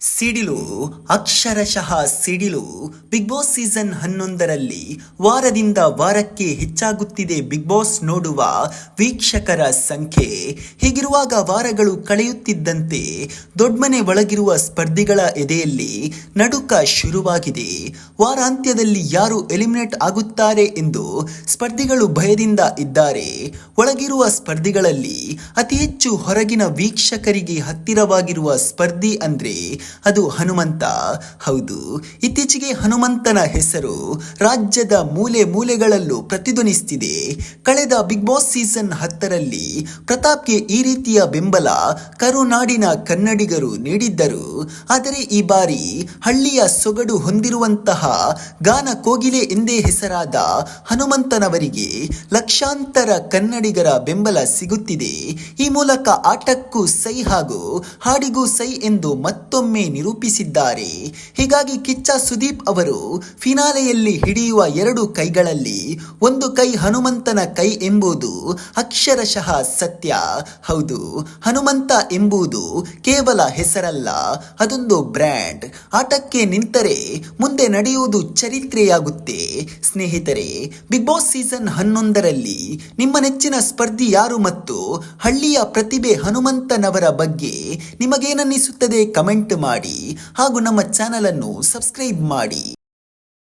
ಸಿಡಿಲು, ಅಕ್ಷರಶಃ ಸಿಡಿಲು ಬಿಗ್ ಬಾಸ್ ಸೀಸನ್ ಹನ್ನೊಂದರಲ್ಲಿ ವಾರದಿಂದ ವಾರಕ್ಕೆ ಹೆಚ್ಚಾಗುತ್ತಿದೆ ಬಿಗ್ ಬಾಸ್ ನೋಡುವ ವೀಕ್ಷಕರ ಸಂಖ್ಯೆ. ಹೀಗಿರುವಾಗ ವಾರಗಳು ಕಳೆಯುತ್ತಿದ್ದಂತೆ ದೊಡ್ಮನೆ ಒಳಗಿರುವ ಸ್ಪರ್ಧಿಗಳ ಎದೆಯಲ್ಲಿ ನಡುಕ ಶುರುವಾಗಿದೆ. ವಾರಾಂತ್ಯದಲ್ಲಿ ಯಾರು ಎಲಿಮಿನೇಟ್ ಆಗುತ್ತಾರೆ ಎಂದು ಸ್ಪರ್ಧಿಗಳು ಭಯದಿಂದ ಇದ್ದಾರೆ. ಒಳಗಿರುವ ಸ್ಪರ್ಧಿಗಳಲ್ಲಿ ಅತಿ ಹೆಚ್ಚು ಹೊರಗಿನ ವೀಕ್ಷಕರಿಗೆ ಹತ್ತಿರವಾಗಿರುವ ಸ್ಪರ್ಧಿ ಅಂದ್ರೆ ಅದು ಹನುಮಂತ. ಹೌದು, ಇತ್ತೀಚೆಗೆ ಹನುಮಂತನ ಹೆಸರು ರಾಜ್ಯದ ಮೂಲೆ ಮೂಲೆಗಳಲ್ಲೂ ಪ್ರತಿಧ್ವನಿಸ್ತಿದೆ. ಕಳೆದ ಬಿಗ್ ಬಾಸ್ ಸೀಸನ್ ಹತ್ತರಲ್ಲಿ ಪ್ರತಾಪ್ಗೆ ಈ ರೀತಿಯ ಬೆಂಬಲ ಕರುನಾಡಿನ ಕನ್ನಡಿಗರು ನೀಡಿದ್ದರು. ಆದರೆ ಈ ಬಾರಿ ಹಳ್ಳಿಯ ಸೊಗಡು ಹೊಂದಿರುವಂತಹ ಗಾನ ಕೋಗಿಲೆ ಎಂದೇ ಹೆಸರಾದ ಹನುಮಂತನವರಿಗೆ ಲಕ್ಷಾಂತರ ಕನ್ನಡಿಗರ ಬೆಂಬಲ ಸಿಗುತ್ತಿದೆ. ಈ ಮೂಲಕ ಆಟಕ್ಕೂ ಸೈ ಹಾಗೂ ಹಾಡಿಗೂ ಸೈ ಎಂದು ಮತ್ತೊಮ್ಮೆ ನಿರೂಪಿಸಿದ್ದಾರೆ. ಹೀಗಾಗಿ ಕಿಚ್ಚ ಸುದೀಪ್ ಅವರು ಫಿನಾಲೆಯಲ್ಲಿ ಹಿಡಿಯುವ ಎರಡು ಕೈಗಳಲ್ಲಿ ಒಂದು ಕೈ ಹನುಮಂತನ ಕೈ ಎಂಬುದು ಅಕ್ಷರಶಃ ಸತ್ಯ. ಹೌದು, ಹನುಮಂತ ಎಂಬುದು ಕೇವಲ ಹೆಸರಲ್ಲ, ಅದೊಂದು ಬ್ರ್ಯಾಂಡ್. ಆಟಕ್ಕೆ ನಿಂತರೆ ಮುಂದೆ ನಡೆಯುವುದು ಚರಿತ್ರೆಯಾಗುತ್ತೆ. ಸ್ನೇಹಿತರೆ, ಬಿಗ್ ಬಾಸ್ ಸೀಸನ್ ಹನ್ನೊಂದರಲ್ಲಿ ನಿಮ್ಮ ನೆಚ್ಚಿನ ಸ್ಪರ್ಧಿ ಯಾರು ಮತ್ತು ಹಳ್ಳಿಯ ಪ್ರತಿಭೆ ಹನುಮಂತನವರ ಬಗ್ಗೆ ನಿಮಗೇನನ್ನಿಸುತ್ತದೆ ಕಮೆಂಟ್ ಮಾಡಿ ಹಾಗೂ ನಮ್ಮ ಚಾನಲ್ ಅನ್ನು ಸಬ್ಸ್ಕ್ರೈಬ್ ಮಾಡಿ.